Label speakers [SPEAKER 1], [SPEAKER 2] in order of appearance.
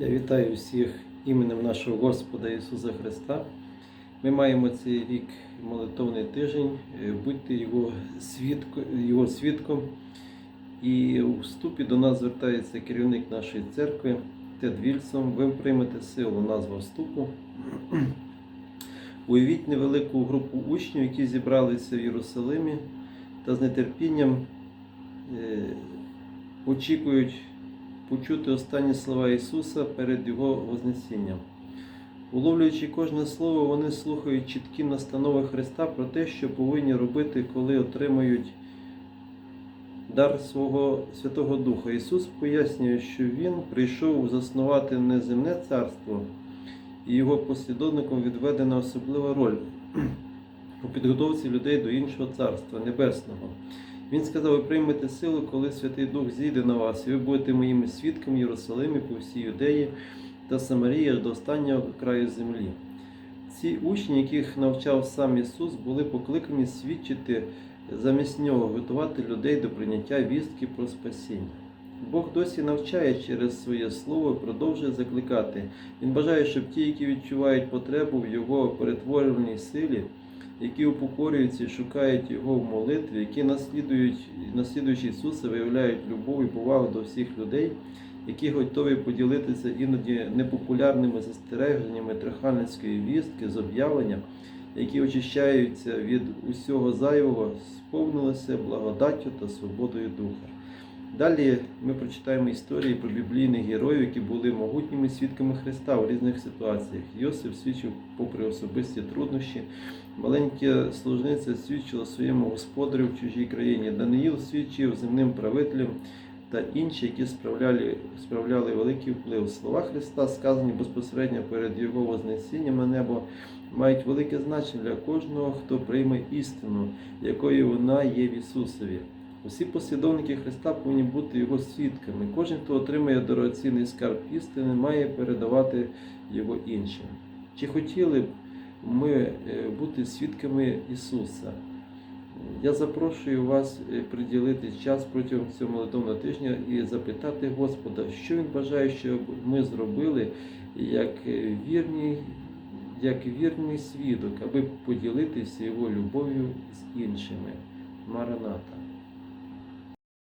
[SPEAKER 1] Я вітаю всіх іменем нашого Господа Ісуса Христа. Ми маємо цей рік молитовний тиждень. Е, Будьте Його, свідко, його свідком. І у вступі до нас звертається керівник нашої церкви Тед Вільсон. Ви приймете силу назва вступу. Уявіть невелику групу учнів, які зібралися в Єрусалимі та з нетерпінням е, очікують почути останні слова Ісуса перед Його Вознесінням. Уловлюючи кожне слово, вони слухають чіткі настанови Христа про те, що повинні робити, коли отримають дар свого Святого Духа. Ісус пояснює, що Він прийшов заснувати не земне царство, і його послідовникам відведена особлива роль у підготовці людей до іншого царства небесного. Він сказав: ви приймете силу, коли Святий Дух зійде на вас, і ви будете моїми свідками в Єрусалимі по всій Юдеї та Самарії до останнього краю землі. Ці учні, яких навчав сам Ісус, були покликані свідчити замість нього, готувати людей до прийняття вістки про спасіння. Бог досі навчає через своє слово продовжує закликати. Він бажає, щоб ті, які відчувають потребу в його перетворювальній силі, які упокорюються і шукають Його в молитві, які наслідують, наслідуючи Ісуса, виявляють любов і повагу до всіх людей, які готові поділитися іноді непопулярними застереженнями трехальницької вістки з об'явлення, які очищаються від усього зайвого, сповнилися благодаттю та свободою духа. Далі ми прочитаємо історії про біблійних героїв, які були могутніми свідками Христа в різних ситуаціях. Йосиф свідчив попри особисті труднощі, маленька служниця свідчила своєму господарю в чужій країні. Даниїл свідчив земним правителям та інші, які справляли, справляли великий вплив. Слова Христа, сказані безпосередньо перед Його вознесінням на небо, мають велике значення для кожного, хто прийме істину, якою вона є в Ісусові. Усі послідовники Христа повинні бути Його свідками. Кожен, хто отримує дорогоцінний скарб істини, має передавати його іншим. Чи хотіли б ми е, бути свідками Ісуса? Я запрошую вас е, приділити час протягом цього молитовного тижня і запитати Господа, що Він бажає, щоб ми зробили як е, вірні, як вірний свідок, аби поділитися Його любов'ю з іншими. Мараната.